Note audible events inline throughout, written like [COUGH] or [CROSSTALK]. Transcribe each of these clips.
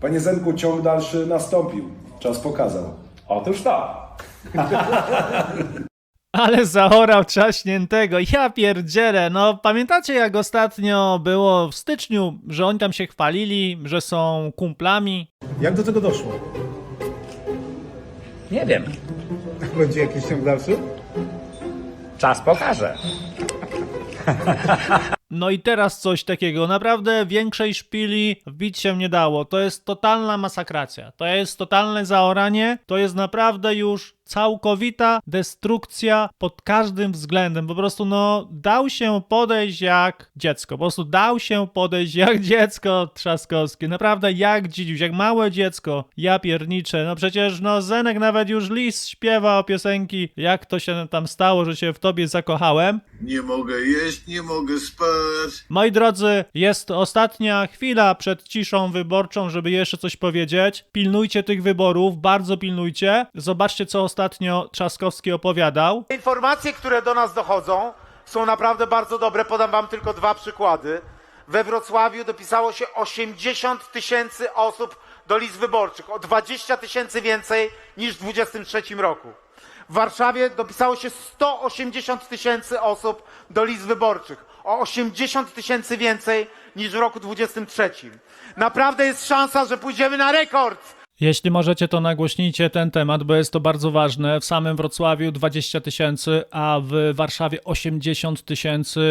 Panie Zenku, ciąg dalszy nastąpił. Czas pokazał. Otóż to. [LAUGHS] Ale zaorał trzaśniętego. Ja pierdzielę. No pamiętacie jak ostatnio było w styczniu, że oni tam się chwalili, że są kumplami? Jak do tego doszło? Nie wiem. [LAUGHS] Będzie jakiś ciąg dalszy? Czas pokaże. [LAUGHS] No i teraz coś takiego. Naprawdę większej szpili wbić się nie dało. To jest totalna masakracja. To jest totalne zaoranie. To jest naprawdę już całkowita destrukcja pod każdym względem. Po prostu no dał się podejść jak dziecko. Po prostu dał się podejść jak [LAUGHS] dziecko trzaskowskie. Naprawdę jak dzidziuś, jak małe dziecko. Ja pierniczę. No przecież no Zenek nawet już lis śpiewa o piosenki. Jak to się tam stało, że się w tobie zakochałem. Nie mogę jeść, nie mogę spać. Moi drodzy, jest ostatnia chwila przed ciszą wyborczą, żeby jeszcze coś powiedzieć. Pilnujcie tych wyborów, bardzo pilnujcie. Zobaczcie, co ostatnio Trzaskowski opowiadał. Informacje, które do nas dochodzą, są naprawdę bardzo dobre. Podam Wam tylko dwa przykłady. We Wrocławiu dopisało się 80 tysięcy osób do list wyborczych, o 20 tysięcy więcej niż w 23 roku. W Warszawie dopisało się 180 tysięcy osób do list wyborczych, o 80 tysięcy więcej niż w roku 23. Naprawdę jest szansa, że pójdziemy na rekord. Jeśli możecie, to nagłośnijcie ten temat, bo jest to bardzo ważne. W samym Wrocławiu 20 tysięcy, a w Warszawie 80 tysięcy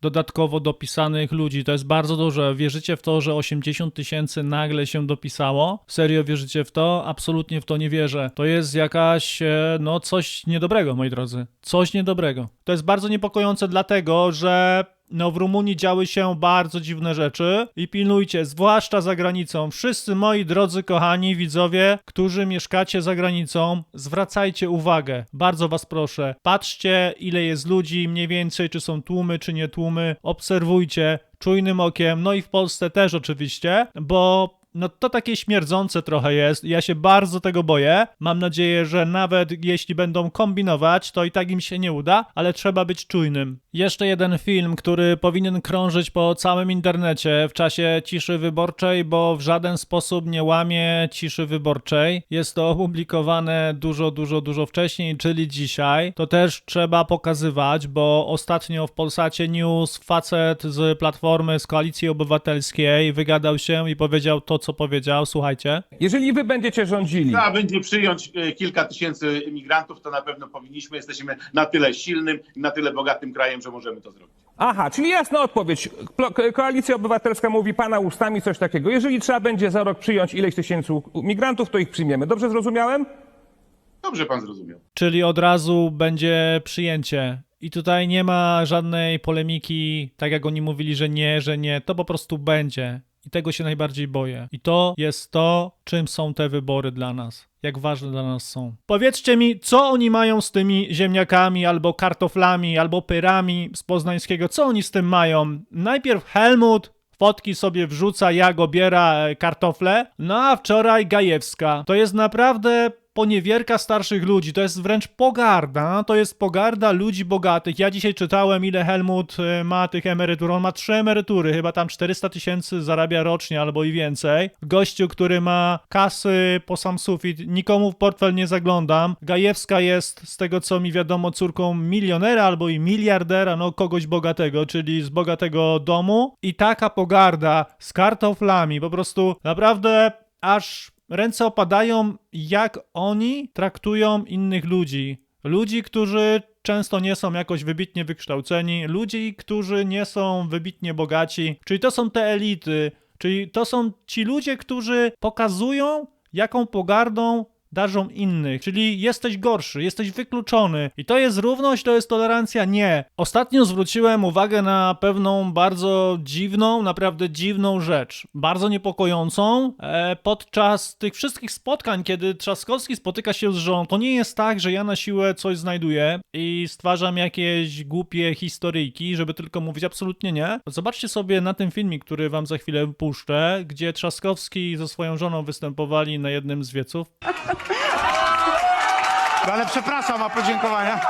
dodatkowo dopisanych ludzi. To jest bardzo dużo. Wierzycie w to, że 80 tysięcy nagle się dopisało? Serio wierzycie w to? Absolutnie w to nie wierzę. To jest jakaś, e, no coś niedobrego, moi drodzy. Coś niedobrego. To jest bardzo niepokojące dlatego, że no w Rumunii działy się bardzo dziwne rzeczy i pilnujcie, zwłaszcza za granicą. Wszyscy moi drodzy kochani widzowie, którzy mieszkacie za granicą, zwracajcie uwagę. Bardzo was proszę. Patrzcie ile jest ludzi, mniej więcej czy są tłumy, czy nie tłumy. Obserwujcie czujnym okiem, no i w Polsce też oczywiście, bo no to takie śmierdzące trochę jest. Ja się bardzo tego boję. Mam nadzieję, że nawet jeśli będą kombinować, to i tak im się nie uda, ale trzeba być czujnym. Jeszcze jeden film, który powinien krążyć po całym internecie w czasie ciszy wyborczej, bo w żaden sposób nie łamie ciszy wyborczej. Jest to opublikowane dużo, dużo, dużo wcześniej, czyli dzisiaj. To też trzeba pokazywać, bo ostatnio w Polsacie News facet z Platformy, z Koalicji Obywatelskiej wygadał się i powiedział to, co powiedział. Słuchajcie. Jeżeli wy będziecie rządzili, Trzeba będzie przyjąć e, kilka tysięcy imigrantów, to na pewno powinniśmy. Jesteśmy na tyle silnym, na tyle bogatym krajem, że możemy to zrobić. aha, czyli jasna odpowiedź. Ko- Koalicja Obywatelska mówi pana ustami coś takiego. Jeżeli trzeba będzie za rok przyjąć ileś tysięcy u- migrantów, to ich przyjmiemy. Dobrze zrozumiałem? Dobrze pan zrozumiał. Czyli od razu będzie przyjęcie. I tutaj nie ma żadnej polemiki, tak jak oni mówili, że nie, że nie. To po prostu będzie. I tego się najbardziej boję. I to jest to, czym są te wybory dla nas. Jak ważne dla nas są. Powiedzcie mi, co oni mają z tymi ziemniakami, albo kartoflami, albo pyrami z poznańskiego? Co oni z tym mają? Najpierw Helmut Fotki sobie wrzuca, jak obiera e, kartofle. No a wczoraj Gajewska. To jest naprawdę poniewierka starszych ludzi. To jest wręcz pogarda. To jest pogarda ludzi bogatych. Ja dzisiaj czytałem, ile Helmut e, ma tych emerytur. On ma trzy emerytury. Chyba tam 400 tysięcy zarabia rocznie albo i więcej. Gościu, który ma kasy po sam sufit. Nikomu w portfel nie zaglądam. Gajewska jest, z tego co mi wiadomo, córką milionera albo i miliardera, no kogoś bogatego, czyli z bogatego domu. I taka pogarda z kartoflami. Po prostu naprawdę aż ręce opadają, jak oni traktują innych ludzi. Ludzi, którzy często nie są jakoś wybitnie wykształceni, ludzi, którzy nie są wybitnie bogaci. Czyli to są te elity, czyli to są ci ludzie, którzy pokazują, jaką pogardą darzą innych, czyli jesteś gorszy, jesteś wykluczony. I to jest równość, to jest tolerancja? Nie. Ostatnio zwróciłem uwagę na pewną bardzo dziwną, naprawdę dziwną rzecz, bardzo niepokojącą. E, podczas tych wszystkich spotkań, kiedy Trzaskowski spotyka się z żoną, to nie jest tak, że ja na siłę coś znajduję i stwarzam jakieś głupie historyjki, żeby tylko mówić absolutnie nie. Zobaczcie sobie na tym filmie, który wam za chwilę puszczę, gdzie Trzaskowski ze swoją żoną występowali na jednym z wieców. Ale przepraszam, a podziękowania.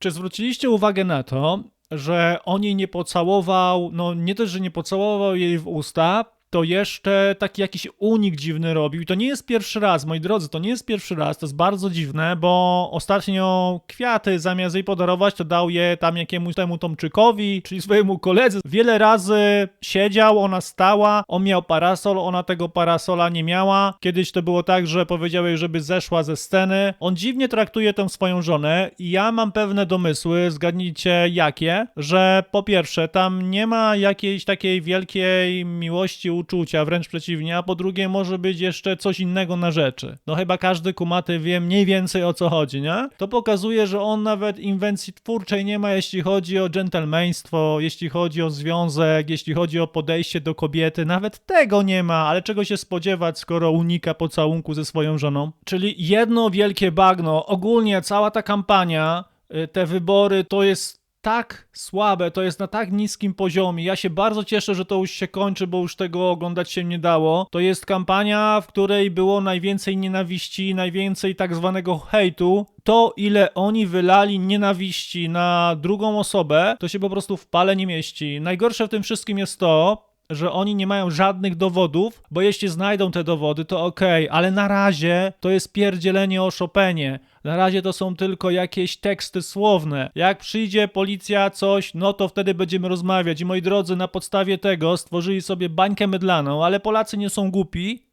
Czy zwróciliście uwagę na to, że on jej nie pocałował, no nie też, że nie pocałował jej w usta, to jeszcze taki jakiś unik dziwny robił. I to nie jest pierwszy raz, moi drodzy, to nie jest pierwszy raz, to jest bardzo dziwne, bo ostatnio kwiaty zamiast jej podarować, to dał je tam jakiemuś temu Tomczykowi, czyli swojemu koledze. Wiele razy siedział, ona stała, on miał parasol, ona tego parasola nie miała. Kiedyś to było tak, że powiedział jej, żeby zeszła ze sceny. On dziwnie traktuje tę swoją żonę i ja mam pewne domysły, zgadnijcie jakie, że po pierwsze, tam nie ma jakiejś takiej wielkiej miłości, uczucia, wręcz przeciwnie, a po drugie może być jeszcze coś innego na rzeczy. No chyba każdy kumaty wie mniej więcej o co chodzi, nie? To pokazuje, że on nawet inwencji twórczej nie ma, jeśli chodzi o dżentelmeństwo, jeśli chodzi o związek, jeśli chodzi o podejście do kobiety, nawet tego nie ma, ale czego się spodziewać, skoro unika pocałunku ze swoją żoną? Czyli jedno wielkie bagno, ogólnie cała ta kampania, y, te wybory, to jest tak słabe, to jest na tak niskim poziomie. Ja się bardzo cieszę, że to już się kończy, bo już tego oglądać się nie dało. To jest kampania, w której było najwięcej nienawiści, najwięcej tak zwanego hejtu. To, ile oni wylali nienawiści na drugą osobę, to się po prostu w pale nie mieści. Najgorsze w tym wszystkim jest to, że oni nie mają żadnych dowodów, bo jeśli znajdą te dowody, to okej, ale na razie to jest pierdzielenie o Chopinie. Na razie to są tylko jakieś teksty słowne. Jak przyjdzie policja, coś, no to wtedy będziemy rozmawiać. I moi drodzy, na podstawie tego stworzyli sobie bańkę mydlaną, ale Polacy nie są głupi,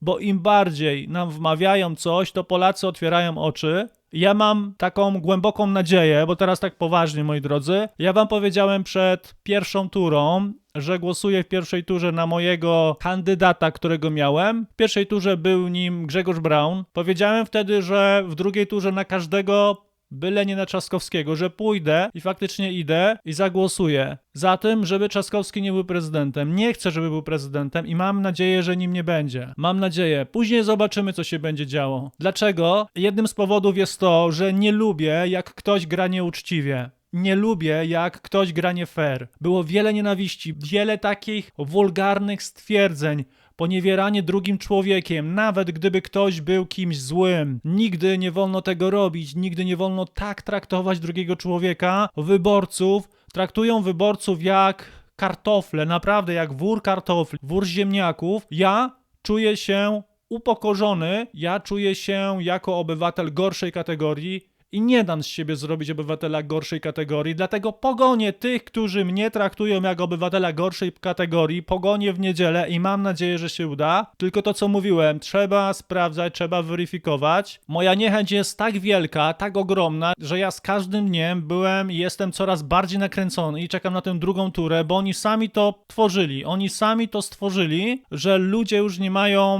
bo im bardziej nam wmawiają coś, to Polacy otwierają oczy. Ja mam taką głęboką nadzieję, bo teraz tak poważnie, moi drodzy. Ja wam powiedziałem przed pierwszą turą, że głosuję w pierwszej turze na mojego kandydata, którego miałem. W pierwszej turze był nim Grzegorz Braun. Powiedziałem wtedy, że w drugiej turze na każdego byle nie na Trzaskowskiego, że pójdę i faktycznie idę i zagłosuję za tym, żeby Trzaskowski nie był prezydentem. Nie chcę, żeby był prezydentem i mam nadzieję, że nim nie będzie. Mam nadzieję. Później zobaczymy, co się będzie działo. Dlaczego? Jednym z powodów jest to, że nie lubię, jak ktoś gra nieuczciwie. Nie lubię, jak ktoś gra nie fair. Było wiele nienawiści, wiele takich wulgarnych stwierdzeń, poniewieranie drugim człowiekiem, nawet gdyby ktoś był kimś złym. Nigdy nie wolno tego robić, nigdy nie wolno tak traktować drugiego człowieka. Wyborców traktują wyborców jak kartofle, naprawdę jak wór kartofli, wór ziemniaków. Ja czuję się upokorzony, ja czuję się jako obywatel gorszej kategorii i nie dam z siebie zrobić obywatela gorszej kategorii, dlatego pogonię tych, którzy mnie traktują jak obywatela gorszej kategorii, pogonię w niedzielę i mam nadzieję, że się uda. Tylko to, co mówiłem, trzeba sprawdzać, trzeba weryfikować. Moja niechęć jest tak wielka, tak ogromna, że ja z każdym dniem byłem i jestem coraz bardziej nakręcony i czekam na tę drugą turę, bo oni sami to tworzyli. Oni sami to stworzyli, że ludzie już nie mają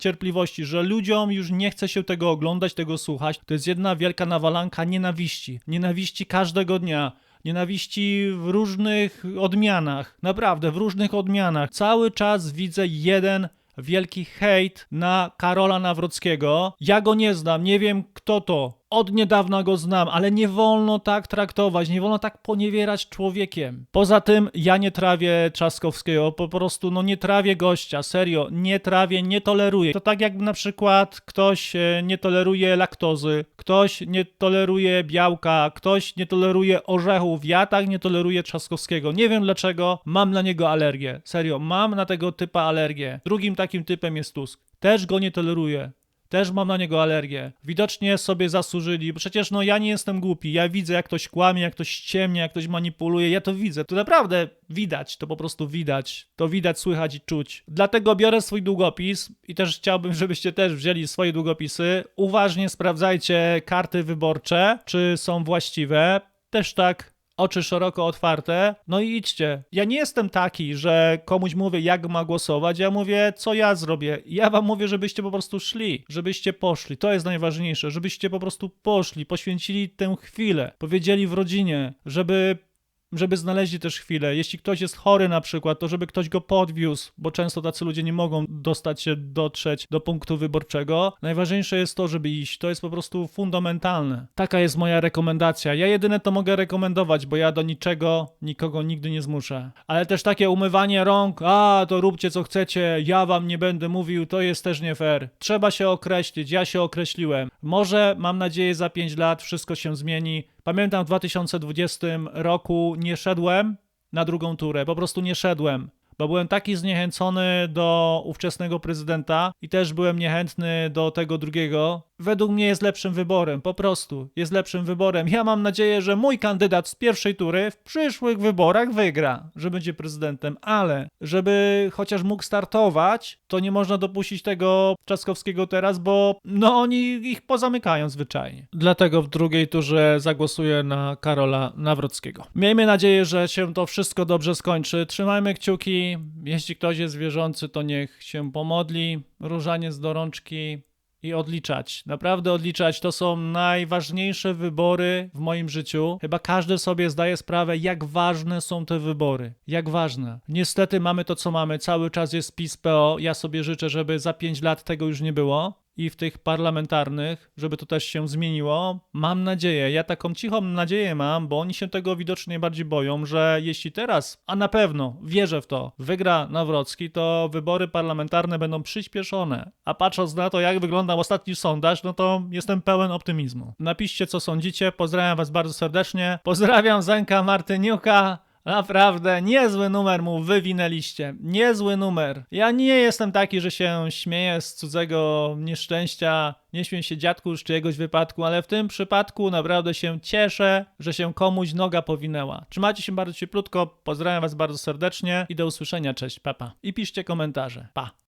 cierpliwości, że ludziom już nie chce się tego oglądać, tego słuchać. To jest jedna wielka nawalanka nienawiści. Nienawiści każdego dnia. Nienawiści w różnych odmianach. Naprawdę, w różnych odmianach. Cały czas widzę jeden wielki hejt na Karola Nawrockiego. Ja go nie znam, nie wiem kto to. Od niedawna go znam, ale nie wolno tak traktować, nie wolno tak poniewierać człowiekiem. Poza tym ja nie trawię Trzaskowskiego, po prostu no nie trawię gościa, serio, nie trawię, nie toleruję. To tak jakby na przykład ktoś e, nie toleruje laktozy, ktoś nie toleruje białka, ktoś nie toleruje orzechów, ja tak nie toleruję Trzaskowskiego. Nie wiem dlaczego, mam na niego alergię. Serio, mam na tego typa alergię. Drugim takim typem jest Tusk. Też go nie toleruję. Też mam na niego alergię. Widocznie sobie zasłużyli, przecież no ja nie jestem głupi. Ja widzę, jak ktoś kłamie, jak ktoś ściemnia, jak ktoś manipuluje. Ja to widzę. To naprawdę widać, to po prostu widać. To widać, słychać i czuć. Dlatego biorę swój długopis i też chciałbym, [LAUGHS] żebyście też wzięli swoje długopisy. Uważnie sprawdzajcie karty wyborcze, czy są właściwe. Też tak oczy szeroko otwarte, no i idźcie. Ja nie jestem taki, że komuś mówię, jak ma głosować, ja mówię, co ja zrobię. Ja wam mówię, żebyście po prostu szli, żebyście poszli. To jest najważniejsze, żebyście po prostu poszli, poświęcili tę chwilę, powiedzieli w rodzinie, żeby żeby znaleźli też chwilę. Jeśli ktoś jest chory na przykład, to żeby ktoś go podwiózł, bo często tacy ludzie nie mogą dostać się, dotrzeć do punktu wyborczego. Najważniejsze jest to, żeby iść. To jest po prostu fundamentalne. Taka jest moja rekomendacja. Ja jedyne to mogę rekomendować, bo ja do niczego, nikogo nigdy nie zmuszę. Ale też takie umywanie rąk, a to róbcie co chcecie, ja wam nie będę mówił, to jest też nie fair. Trzeba się określić, ja się określiłem. Może, mam nadzieję, za 5 lat wszystko się zmieni. Pamiętam w 2020 roku nie szedłem na drugą turę, po prostu nie szedłem. Bo byłem taki zniechęcony do ówczesnego prezydenta i też byłem niechętny do tego drugiego. Według mnie jest lepszym wyborem, po prostu jest lepszym wyborem. Ja mam nadzieję, że mój kandydat z pierwszej tury w przyszłych wyborach wygra, że będzie prezydentem, ale żeby chociaż mógł startować, to nie można dopuścić tego Trzaskowskiego teraz, bo no oni ich pozamykają zwyczajnie. Dlatego w drugiej turze zagłosuję na Karola Nawrockiego. Miejmy nadzieję, że się to wszystko dobrze skończy. Trzymajmy kciuki. Jeśli ktoś jest wierzący, to niech się pomodli. Różaniec do rączki i odliczać. Naprawdę odliczać. To są najważniejsze wybory w moim życiu. Chyba każdy sobie zdaje sprawę, jak ważne są te wybory. Jak ważne. Niestety mamy to, co mamy. Cały czas jest PiS PO. Ja sobie życzę, żeby za 5 lat tego już nie było. I w tych parlamentarnych, żeby to też się zmieniło. Mam nadzieję, ja taką cichą nadzieję mam, bo oni się tego widocznie bardziej boją, że jeśli teraz, a na pewno wierzę w to, wygra Nawrocki, to wybory parlamentarne będą przyspieszone. A patrząc na to, jak wyglądał ostatni sondaż, no to jestem pełen optymizmu. Napiszcie, co sądzicie. Pozdrawiam Was bardzo serdecznie. Pozdrawiam Zenka Martyniuka. Naprawdę, niezły numer mu wywinęliście. Niezły numer. Ja nie jestem taki, że się śmieję z cudzego nieszczęścia, nie śmieję się dziadku z czyjegoś wypadku, ale w tym przypadku naprawdę się cieszę, że się komuś noga powinęła. Trzymajcie się bardzo cieplutko, pozdrawiam was bardzo serdecznie i do usłyszenia, cześć, papa. I piszcie komentarze, pa.